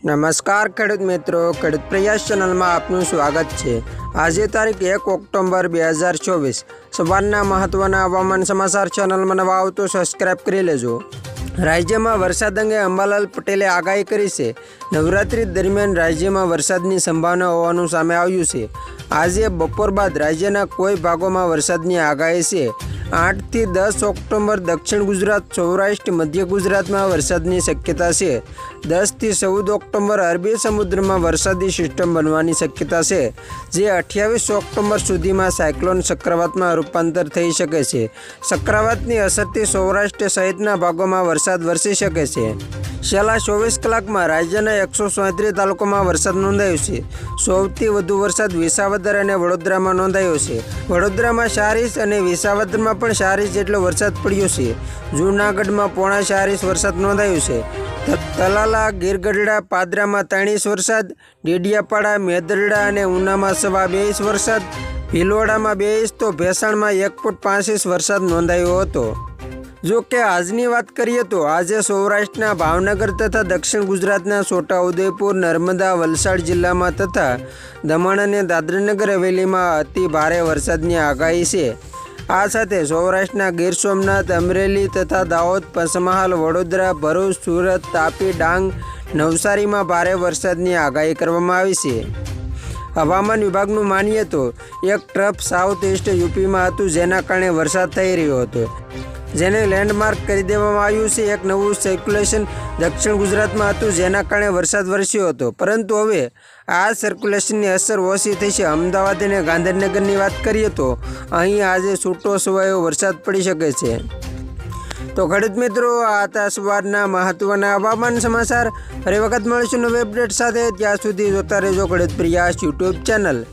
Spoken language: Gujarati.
નમસ્કાર ખેડૂત મિત્રો, ખેડૂત પ્રયાસ ચેનલમાં આપનું સ્વાગત છે. આજે તારીખ એક ઓક્ટોબર બે હજાર ચોવીસ. સવારના મહત્વના હવામાન સમાચાર ચેનલમાં નવા આવતો તો સબસ્ક્રાઇબ કરી લેજો. રાજ્યમાં વરસાદ અંગે અંબાલાલ પટેલે આગાહી કરી છે. નવરાત્રી દરમિયાન રાજ્યમાં વરસાદની સંભાવના હોવાનું સામે આવ્યું છે. આજે બપોર બાદ રાજ્યના કોઈ ભાગોમાં વરસાદની આગાહી છે. આઠથી દસ ઓક્ટોબર દક્ષિણ ગુજરાત, સૌરાષ્ટ્ર, મધ્ય ગુજરાતમાં વરસાદની શક્યતા છે. દસથી ચૌદ ઓક્ટોબર અરબી સમુદ્રમાં વરસાદી સિસ્ટમ બનવાની શક્યતા છે, જે અઠ્યાવીસ ઓક્ટોબર સુધીમાં સાયક્લોન ચક્રવાતમાં રૂપાંતર થઈ શકે છે. ચક્રવાતની અસરથી સૌરાષ્ટ્ર સહિતના ભાગોમાં વરસાદ વરસી શકે છે. છેલ્લા ચોવીસ કલાકમાં રાજ્યના એકસો સોત્રીસ તાલુકામાં વરસાદ નોંધાયો છે. સૌથી વધુ વરસાદ વિસાવદર અને વડોદરામાં નોંધાયો છે. વડોદરામાં ચાર અને વિસાવદરમાં પણ ચાર ઇંચ જેટલો વરસાદ પડ્યો છે. જૂનાગઢમાં પોણા ચાર વરસાદ નોંધાયો છે. તલાલા, ગીરગઢડા, પાદરામાં ત્રણ વરસાદ, ડેડિયાપાડા, મેદરડા અને ઉનામાં સવા બે વરસાદ ભીલોડામાં બે તો ભેસાણમાં એક ફૂટ પાંચ વરસાદ નોંધાયો હતો. જો કે આજની વાત કરીએ તો આજે સૌરાષ્ટ્રના ભાવનગર તથા દક્ષિણ ગુજરાતના છોટાઉદેપુર, નર્મદા, વલસાડ જિલ્લામાં તથા દમણ અને દાદરાનગર હવેલીમાં અતિ ભારે વરસાદની આગાહી છે. આ સાથે સૌરાષ્ટ્રના ગીર સોમનાથ, અમરેલી તથા દાહોદ, પંચમહાલ, વડોદરા, ભરૂચ, સુરત, તાપી, ડાંગ, નવસારીમાં ભારે વરસાદની આગાહી કરવામાં આવી છે. હવામાન વિભાગનું માનીએ તો એક ટ્રફ સાઉથ ઇસ્ટ યુપીમાં હતું, જેના કારણે વરસાદ થઈ રહ્યો હતો. જેને લેન્ડમાર્ક કરી દેવામાં આવ્યું છે. એક નવું સર્ક્યુલેશન દક્ષિણ ગુજરાતમાં હતું, જેના કારણે વરસાદ વરસ્યો હતો. પરંતુ હવે આ સર્ક્યુલેશનની અસર ઓછી થઈ છે. અમદાવાદ અને ગાંધીનગરની વાત કરીએ તો અહીં આજે છૂટો સવાયો વરસાદ પડી શકે છે. તો ખેડૂત મિત્રો, આ હતા સવારના મહત્વના હવામાન સમાચાર. ફરી વખત મળીશું નવી અપડેટ સાથે. ત્યાં સુધી જોતા રહેજો ખેડૂત પ્રિયાસ યુટ્યુબ ચેનલ.